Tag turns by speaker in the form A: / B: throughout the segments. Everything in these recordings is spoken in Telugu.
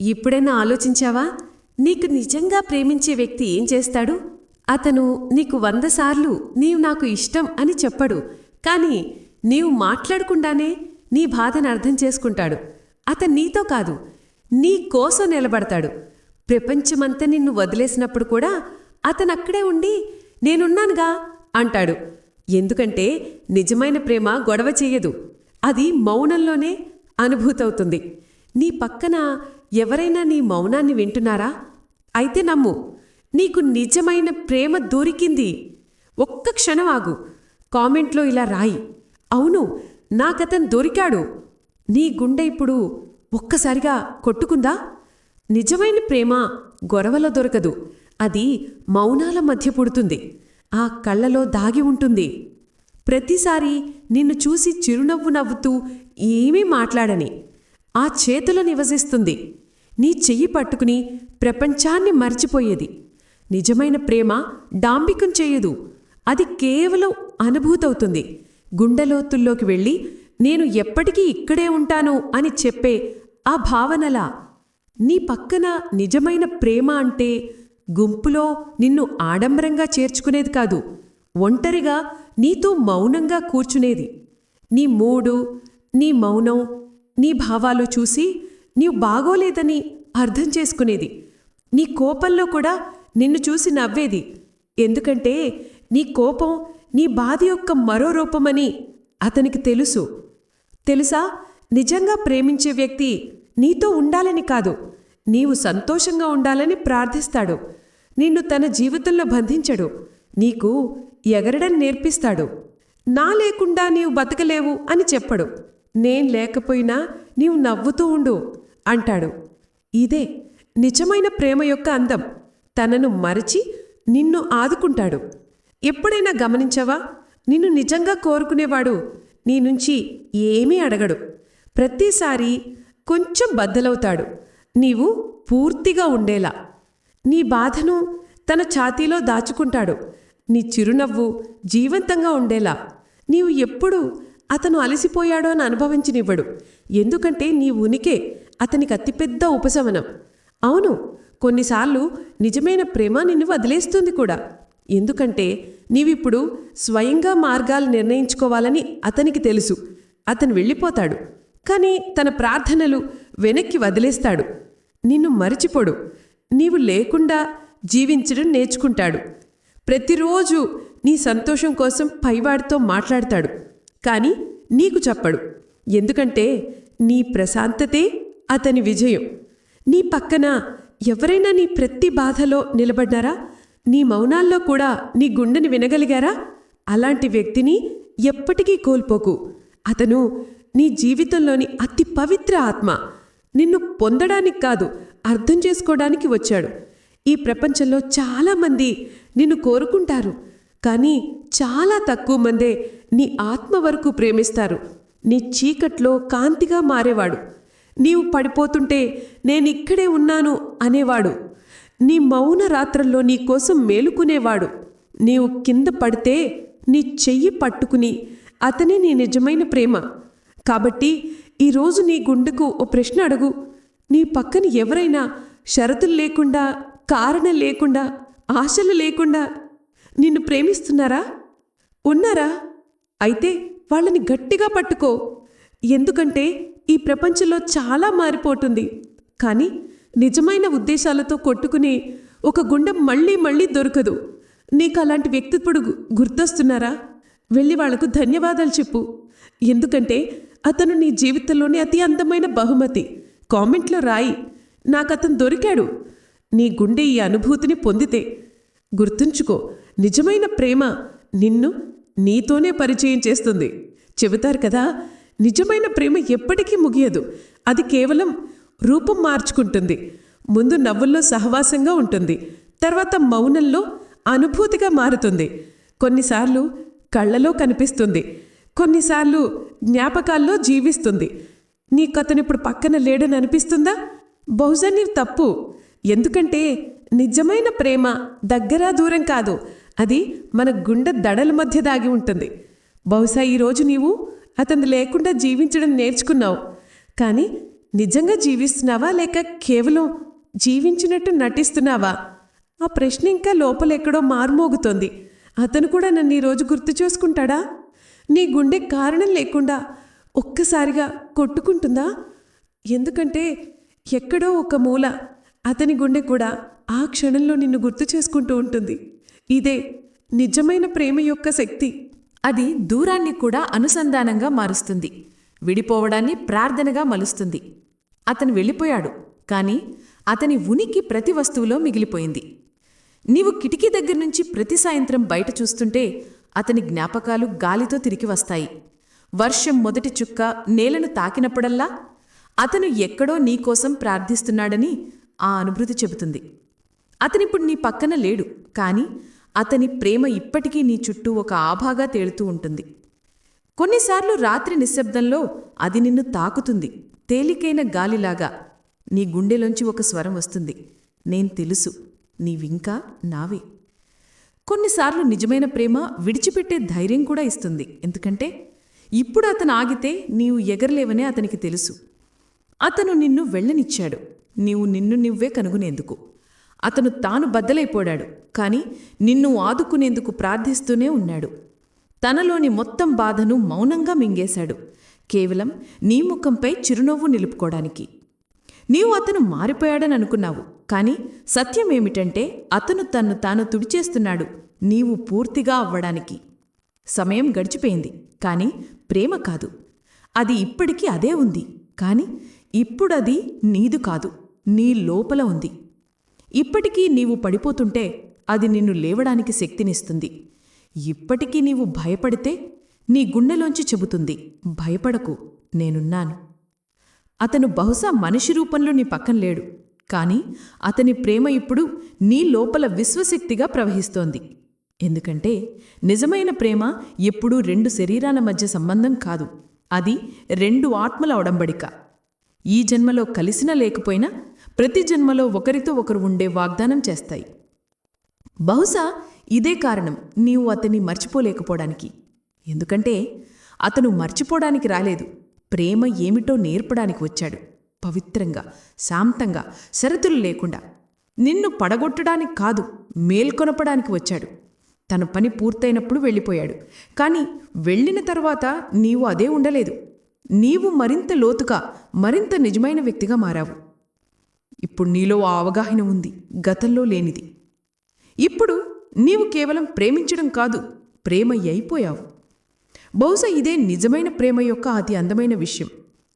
A: ఇప్పుడైనా ఆలోచించావా? నీకు నిజంగా ప్రేమించే వ్యక్తి ఏం చేస్తాడు? అతను నీకు వంద సార్లు నీవు నాకు ఇష్టం అని చెప్పడు. కానీ నీవు మాట్లాడకుండానే నీ బాధను అర్థం చేసుకుంటాడు. అతను నీతో కాదు నీ కోసం నిలబడతాడు. ప్రపంచమంతా నిన్ను వదిలేసినప్పుడు కూడా అతనక్కడే ఉండి నేనున్నానుగా అంటాడు. ఎందుకంటే నిజమైన ప్రేమ గొడవ చెయ్యదు అది మౌనంలోనే అనుభూతవుతుంది. నీ పక్కన ఎవరైనా నీ మౌనాన్ని వింటున్నారా? అయితే నమ్ము నీకు నిజమైన ప్రేమ దొరికింది. ఒక్క క్షణం ఆగు కామెంట్లో ఇలా రాయి. అవును నాకతను దొరికాడు. నీ గుండె ఇప్పుడు ఒక్కసారిగా కొట్టుకుందా? నిజమైన ప్రేమ గొరవలో దొరకదు. అది మౌనాల మధ్య పుడుతుంది. ఆ కళ్ళలో దాగి ఉంటుంది. ప్రతిసారి నిన్ను చూసి చిరునవ్వు నవ్వుతూ ఏమీ మాట్లాడని. ఆ చేతిలో నివసిస్తుంది. నీ చెయ్యి పట్టుకుని ప్రపంచాన్ని మర్చిపోయేది. నిజమైన ప్రేమ డాంబికం చేయదు. అది కేవలం అనుభూతవుతుంది. గుండెలోతుల్లోకి వెళ్ళి నేను ఎప్పటికీ ఇక్కడే ఉంటాను అని చెప్పే ఆ భావనలా నీ పక్కన నిజమైన ప్రేమ అంటే గుంపులో నిన్ను ఆడంబరంగా చేర్చుకునేది కాదు. ఒంటరిగా నీతో మౌనంగా కూర్చునేది. నీ మూడు నీ మౌనం నీ భావాలు చూసి నీవు బాగోలేదని అర్థం చేసుకునేది. నీ కోపంలో కూడా నిన్ను చూసి నవ్వేది. ఎందుకంటే నీ కోపం నీ బాధ యొక్క మరో రూపమని అతనికి తెలుసు. తెలుసా? నిజంగా ప్రేమించే వ్యక్తి నీతో ఉండాలని కాదు. నీవు సంతోషంగా ఉండాలని ప్రార్థిస్తాడు. నిన్ను తన జీవితంలో బంధించడు. నీకు ఎగరడం నేర్పిస్తాడు. నా లేకుండా నీవు బతకలేవు అని చెప్పడు. నేను లేకపోయినా నీవు నవ్వుతూ ఉండు అంటాడు. ఇదే నిజమైన ప్రేమ యొక్క అందం. తనను మరచి నిన్ను ఆదుకుంటాడు. ఎప్పుడైనా గమనించవా? నిన్ను నిజంగా కోరుకునేవాడు నీ నుంచి ఏమీ అడగడు. ప్రతిసారి కొంచెం బద్దలవుతాడు. నీవు పూర్తిగా ఉండేలా. నీ బాధను తన ఛాతీలో దాచుకుంటాడు. నీ చిరునవ్వు జీవంతంగా ఉండేలా. నీవు ఎప్పుడూ అతను అలసిపోయాడో అని అనుభవించనివ్వడు. ఎందుకంటే నీ ఉనికే అతనికి అతిపెద్ద ఉపశమనం. అవును కొన్నిసార్లు నిజమైన ప్రేమ నిన్ను వదిలేస్తుంది కూడా. ఎందుకంటే నీవిప్పుడు స్వయంగా మార్గాలు నిర్ణయించుకోవాలని అతనికి తెలుసు. అతను వెళ్ళిపోతాడు కానీ తన ప్రార్థనలు వెనక్కి వదిలేస్తాడు. నిన్ను మరిచిపోడు. నీవు లేకుండా జీవించడం నేర్చుకుంటాడు. ప్రతిరోజు నీ సంతోషం కోసం పైవాడితో మాట్లాడతాడు. కానీ నీకు చెప్పడు. ఎందుకంటే నీ ప్రశాంతతే అతని విజయం. నీ పక్కన ఎవరైనా నీ ప్రతి బాధలో నిలబడ్డారా? నీ మౌనాల్లో కూడా నీ గుండెని వినగలిగారా? అలాంటి వ్యక్తిని ఎప్పటికీ కోల్పోకు. అతను నీ జీవితంలోని అతి పవిత్ర ఆత్మ. నిన్ను పొందడానికి కాదు అర్థం చేసుకోవడానికి వచ్చాడు. ఈ ప్రపంచంలో చాలామంది నిన్ను కోరుకుంటారు. కానీ చాలా తక్కువ మందే నీ ఆత్మ వరకు ప్రేమిస్తారు. నీ చీకట్లో కాంతిగా మారేవాడు. నీవు పడిపోతుంటే నేనిక్కడే ఉన్నాను అనేవాడు. నీ మౌన రాత్రల్లో నీ కోసం మేలుకునేవాడు. నీవు కింద పడితే నీ చెయ్యి పట్టుకుని అతనే నీ నిజమైన ప్రేమ. కాబట్టి ఈరోజు నీ గుండెకు ఓ ప్రశ్న అడుగు. నీ పక్కన ఎవరైనా షరతులు లేకుండా కారణం లేకుండా ఆశలు లేకుండా నిన్ను ప్రేమిస్తున్నారా? ఉన్నారా? అయితే వాళ్ళని గట్టిగా పట్టుకో. ఎందుకంటే ఈ ప్రపంచంలో చాలా మారిపోతుంది. కానీ నిజమైన ఉద్దేశాలతో కొట్టుకునే ఒక గుండె మళ్ళీ మళ్ళీ దొరకదు. నీకు అలాంటి వ్యక్తి ఇప్పుడు గుర్తొస్తున్నారా? వెళ్ళి వాళ్ళకు ధన్యవాదాలు చెప్పు. ఎందుకంటే అతను నీ జీవితంలోనే అతి అందమైన బహుమతి. కామెంట్లో రాయి. నాకు అతను దొరికాడు. నీ గుండె ఈ అనుభూతిని పొందితే. గుర్తుంచుకో నిజమైన ప్రేమ నిన్ను నీతోనే పరిచయం చేస్తుంది. చెబుతారు కదా నిజమైన ప్రేమ ఎప్పటికీ ముగియదు. అది కేవలం రూపం మార్చుకుంటుంది. ముందు నవ్వుల్లో సహవాసంగా ఉంటుంది. తర్వాత మౌనంలో అనుభూతిగా మారుతుంది. కొన్నిసార్లు కళ్ళలో కనిపిస్తుంది. కొన్నిసార్లు జ్ఞాపకాల్లో జీవిస్తుంది. నీకు అతను ఇప్పుడు పక్కన లేడని అనిపిస్తుందా? బహుశా నీవు తప్పు. ఎందుకంటే నిజమైన ప్రేమ దగ్గర దూరం కాదు. అది మన గుండె దడల మధ్య దాగి ఉంటుంది. బహుశా ఈరోజు నీవు అతను లేకుండా జీవించడం నేర్చుకున్నావు. కానీ నిజంగా జీవిస్తున్నావా లేక కేవలం జీవించినట్టు నటిస్తున్నావా? ఆ ప్రశ్న ఇంకా లోపలెక్కడో మారుమోగుతోంది. అతను కూడా నన్ను ఈరోజు గుర్తు చేసుకుంటాడా? నీ గుండె కారణం లేకుండా ఒక్కసారిగా కొట్టుకుంటుందా? ఎందుకంటే ఎక్కడో ఒక మూల అతని గుండె కూడా ఆ క్షణంలో నిన్ను గుర్తు చేసుకుంటూ ఉంటుంది. ఇదే నిజమైన ప్రేమ యొక్క శక్తి.
B: అది దూరాన్ని కూడా అనుసంధానంగా మారుస్తుంది. విడిపోవడాన్ని ప్రార్థనగా మలుస్తుంది. అతను వెళ్ళిపోయాడు కాని అతని ఉనికి ప్రతి వస్తువులో మిగిలిపోయింది. నీవు కిటికీ దగ్గర నుంచి ప్రతి సాయంత్రం బయట చూస్తుంటే అతని జ్ఞాపకాలు గాలితో తిరిగి వస్తాయి. వర్షం మొదటి చుక్క నేలను తాకినప్పుడల్లా అతను ఎక్కడో నీకోసం ప్రార్థిస్తున్నాడని ఆ అనుభూతి చెబుతుంది. అతనిప్పుడు నీ పక్కన లేడు కాని అతని ప్రేమ ఇప్పటికీ నీ చుట్టూ ఒక ఆభాగా తేలుతూ ఉంటుంది. కొన్నిసార్లు రాత్రి నిశ్శబ్దంలో అది నిన్ను తాకుతుంది. తేలికైన గాలిలాగా నీ గుండెలోంచి ఒక స్వరం వస్తుంది. నేను తెలుసు నీవింకా నావే. కొన్నిసార్లు నిజమైన ప్రేమ విడిచిపెట్టే ధైర్యం కూడా ఇస్తుంది. ఎందుకంటే ఇప్పుడు అతను ఆగితే నీవు ఎగరలేవనే అతనికి తెలుసు. అతను నిన్ను వెళ్ళనిచ్చాడు. నీవు నిన్ను నువ్వే కనుగొనేందుకు. అతను తాను బద్దలైపోయాడు కాని నిన్ను ఆదుకునేందుకు ప్రార్థిస్తూనే ఉన్నాడు. తనలోని మొత్తం బాధను మౌనంగా మింగేశాడు. కేవలం నీ ముఖంపై చిరునవ్వు నిలుపుకోవడానికి. నీవు అతను మారిపోయాడని అనుకున్నావు కాని సత్యమేమిటంటే అతను తన్ను తాను తుడిచేస్తున్నాడు నీవు పూర్తిగా అవ్వడానికి. సమయం గడిచిపోయింది కాని ప్రేమ కాదు. అది ఇప్పటికీ అదే ఉంది కాని ఇప్పుడది నీదు కాదు నీ లోపల ఉంది. ఇప్పటికీ నీవు పడిపోతుంటే అది నిన్ను లేవడానికి శక్తినిస్తుంది. ఇప్పటికీ నీవు భయపడితే నీ గుండెలోంచి చెబుతుంది భయపడకు నేనున్నాను. అతను బహుశా మనిషి రూపంలో నీ పక్కన లేడు కాని అతని ప్రేమ ఇప్పుడు నీ లోపల విశ్వశక్తిగా ప్రవహిస్తోంది. ఎందుకంటే నిజమైన ప్రేమ ఎప్పుడూ రెండు శరీరాల మధ్య సంబంధం కాదు అది రెండు ఆత్మల ఒడంబడిక. ఈ జన్మలో కలిసినా లేకపోయినా ప్రతి జన్మలో ఒకరితో ఒకరు ఉండే వాగ్దానం చేస్తాయి. బహుశా ఇదే కారణం నీవు అతన్ని మర్చిపోలేకపోవడానికి. ఎందుకంటే అతను మర్చిపోవడానికి రాలేదు. ప్రేమ ఏమిటో నేర్పడానికి వచ్చాడు. పవిత్రంగా శాంతంగా షరతులు లేకుండా. నిన్ను పడగొట్టడానికి కాదు మేల్కొనపడానికి వచ్చాడు. తన పని పూర్తయినప్పుడు వెళ్ళిపోయాడు. కానీ వెళ్ళిన తర్వాత నీవు అదే ఉండలేదు. నీవు మరింత లోతుగా మరింత నిజమైన వ్యక్తిగా మారావు. ఇప్పుడు నీలో ఆ అవగాహన ఉంది గతంలో లేనిది. ఇప్పుడు నీవు కేవలం ప్రేమించడం కాదు ప్రేమ అయిపోయావు. బహుశా ఇదే నిజమైన ప్రేమ యొక్క అతి అందమైన విషయం.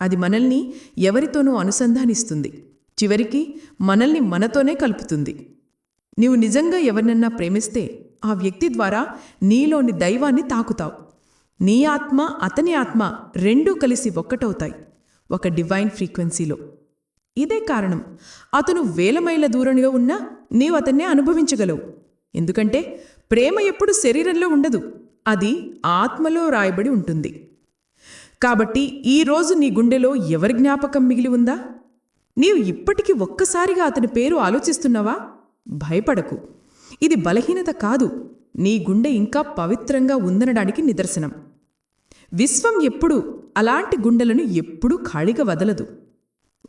B: అది మనల్ని ఎవరితోనూ అనుసంధానిస్తుంది చివరికి మనల్ని మనతోనే కలుపుతుంది. నీవు నిజంగా ఎవరినన్నా ప్రేమిస్తే ఆ వ్యక్తి ద్వారా నీలోని దైవాన్ని తాకుతావు. నీ ఆత్మ అతని ఆత్మ రెండూ కలిసి ఒక్కటవుతాయి ఒక డివైన్ ఫ్రీక్వెన్సీలో. ఇదే కారణం. అతను వేల మైళ్ళ దూరంలో ఉన్నా నీవు అతన్నే అనుభవించగలవు. ఎందుకంటే ప్రేమ ఎప్పుడు శరీరంలో ఉండదు. అది ఆత్మలో రాయబడి ఉంటుంది. కాబట్టి ఈరోజు నీ గుండెలో ఎవరి జ్ఞాపకం మిగిలి ఉందా? నీవు ఇప్పటికీ ఒక్కసారిగా అతని పేరు ఆలోచిస్తున్నావా? భయపడకు. ఇది బలహీనత కాదు. నీ గుండె ఇంకా పవిత్రంగా ఉందనడానికి నిదర్శనం. విశ్వం ఎప్పుడూ అలాంటి గుండెలను ఎప్పుడూ ఖాళీగా వదలదు.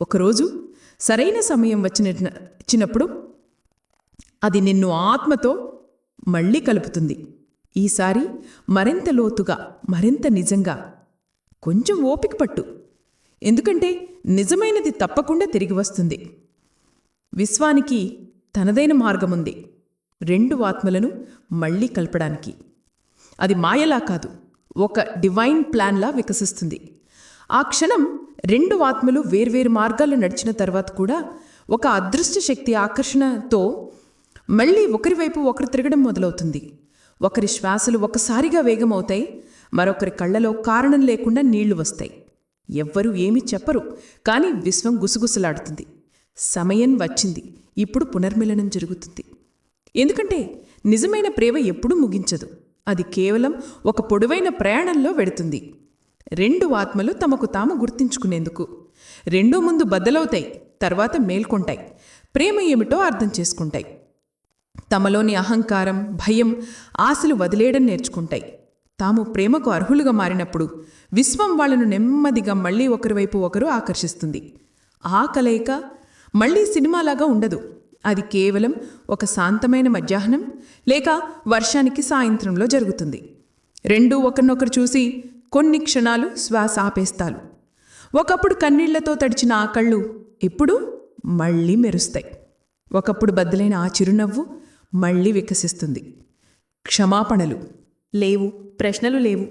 B: ఒకరోజు సరైన సమయం వచ్చిన వచ్చినప్పుడు అది నిన్ను ఆత్మతో మళ్ళీ కలుపుతుంది. ఈసారి మరింత లోతుగా మరింత నిజంగా కొంచెం ఓపిక పట్టు. ఎందుకంటే నిజమైనది తప్పకుండా తిరిగి వస్తుంది. విశ్వానికి తనదైన మార్గముంది. రెండు ఆత్మలను మళ్ళీ కలపడానికి. అది మాయలా కాదు ఒక డివైన్ ప్లాన్లా వికసిస్తుంది. ఆ క్షణం రెండు ఆత్మలు వేర్వేరు మార్గాల్లో నడిచిన తర్వాత కూడా ఒక అదృష్ట శక్తి ఆకర్షణతో మళ్ళీ ఒకరి వైపు ఒకరు తిరగడం మొదలవుతుంది. ఒకరి శ్వాసలు ఒకసారిగా వేగమవుతాయి మరొకరి కళ్ళలో కారణం లేకుండా నీళ్ళు వస్తాయి. ఎవ్వరూ ఏమీ చెప్పరు కానీ విశ్వం గుసగుసలాడుతుంది. సమయం వచ్చింది ఇప్పుడు పునర్మిలనం జరుగుతుంది. ఎందుకంటే నిజమైన ప్రేమ ఎప్పుడూ ముగించదు అది కేవలం ఒక పొడవైన ప్రయాణంలో వెడుతుంది. రెండు ఆత్మలు తమకు తాము గుర్తించుకునేందుకు. రెండో ముందు బద్దలవుతాయి తర్వాత మేల్కొంటాయి. ప్రేమ ఏమిటో అర్థం చేసుకుంటాయి. తమలోని అహంకారం భయం ఆశలు వదిలేయడం నేర్చుకుంటాయి. తాము ప్రేమకు అర్హులుగా మారినప్పుడు విశ్వం వాళ్ళను నెమ్మదిగా మళ్ళీ ఒకరివైపు ఒకరు ఆకర్షిస్తుంది.
C: ఆ కలయిక మళ్ళీ సినిమాలాగా ఉండదు. అది కేవలం ఒక శాంతమైన మధ్యాహ్నం లేక వర్షానికి సాయంత్రంలో జరుగుతుంది. రెండూ ఒకరినొకరు చూసి కొన్ని క్షణాలు శ్వాస ఆపేస్తారు ఒకప్పుడు కన్నీళ్ళతో తడిచిన ఆ కళ్ళు ఇప్పుడు మళ్ళీ మెరుస్తాయి. ఒకప్పుడు బద్దలైన ఆ చిరునవ్వు మళ్ళీ వికసిస్తుంది. క్షమాపణలు
B: లేవు ప్రశ్నలు లేవు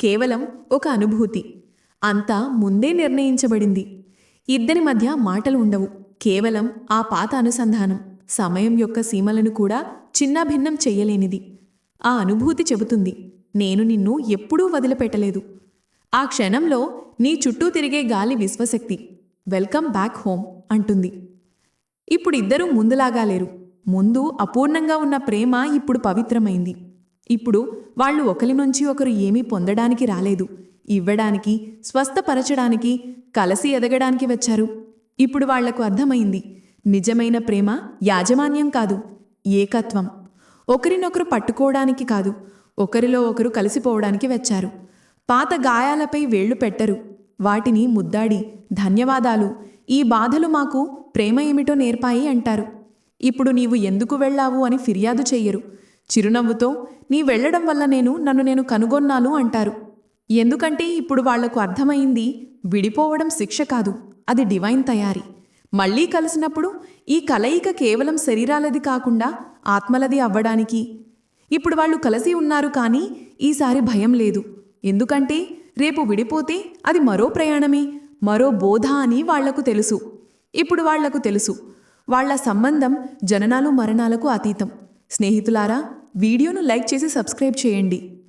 B: కేవలం ఒక అనుభూతి. అంతా ముందే నిర్ణయించబడింది. ఇద్దరి మధ్య మాటలు ఉండవు కేవలం ఆ పాత అనుసంధానం సమయం యొక్క సీమలను కూడా చిన్నాభిన్నం చెయ్యలేనిది ఆ అనుభూతి చెబుతుంది. నేను నిన్ను ఎప్పుడూ వదిలిపెట్టలేదు. ఆ క్షణంలో నీ చుట్టూ తిరిగే గాలి విశ్వశక్తి వెల్కమ్ బ్యాక్ హోమ్ అంటుంది. ఇప్పుడు ఇద్దరూ ముందులాగా లేరు. ముందు అపూర్ణంగా ఉన్న ప్రేమ ఇప్పుడు పవిత్రమైంది. ఇప్పుడు వాళ్ళు ఒకరి నుంచి ఒకరు ఏమీ పొందడానికి రాలేదు. ఇవ్వడానికి స్వస్థపరచడానికి కలసి ఎదగడానికి వచ్చారు. ఇప్పుడు వాళ్ళకు అర్థమైంది. నిజమైన ప్రేమ యాజమాన్యం కాదు ఏకత్వం. ఒకరినొకరు పట్టుకోవడానికి కాదు ఒకరిలో ఒకరు కలిసిపోవడానికి వచ్చారు. పాత గాయాలపై వేళ్ళు పెట్టరు. వాటిని ముద్దాడి ధన్యవాదాలు. ఈ బాధలు మాకు ప్రేమ ఏమిటో నేర్పాయి అంటారు. ఇప్పుడు నీవు ఎందుకు వెళ్ళావు అని ఫిర్యాదు చెయ్యరు. చిరునవ్వుతో నీ వెళ్ళడం వల్ల నేను నన్ను నేను కనుగొన్నాను అంటారు. ఎందుకంటే ఇప్పుడు వాళ్ళకు అర్థమైంది విడిపోవడం శిక్ష కాదు అది డివైన్ తయారీ. మళ్ళీ కలిసినప్పుడు ఈ కలయిక కేవలం శరీరాలది కాకుండా ఆత్మలది అవ్వడానికి ఇప్పుడు వాళ్ళు కలిసి ఉన్నారు కానీ ఈసారి భయం లేదు. ఎందుకంటే రేపు విడిపోతే అది మరో ప్రయాణమే మరో బోధ అని వాళ్ళకు తెలుసు. ఇప్పుడు వాళ్ళకు తెలుసు. వాళ్ళ సంబంధం జననాలు మరణాలకు అతీతం. స్నేహితులారా వీడియోను లైక్ చేసి సబ్స్క్రైబ్ చేయండి.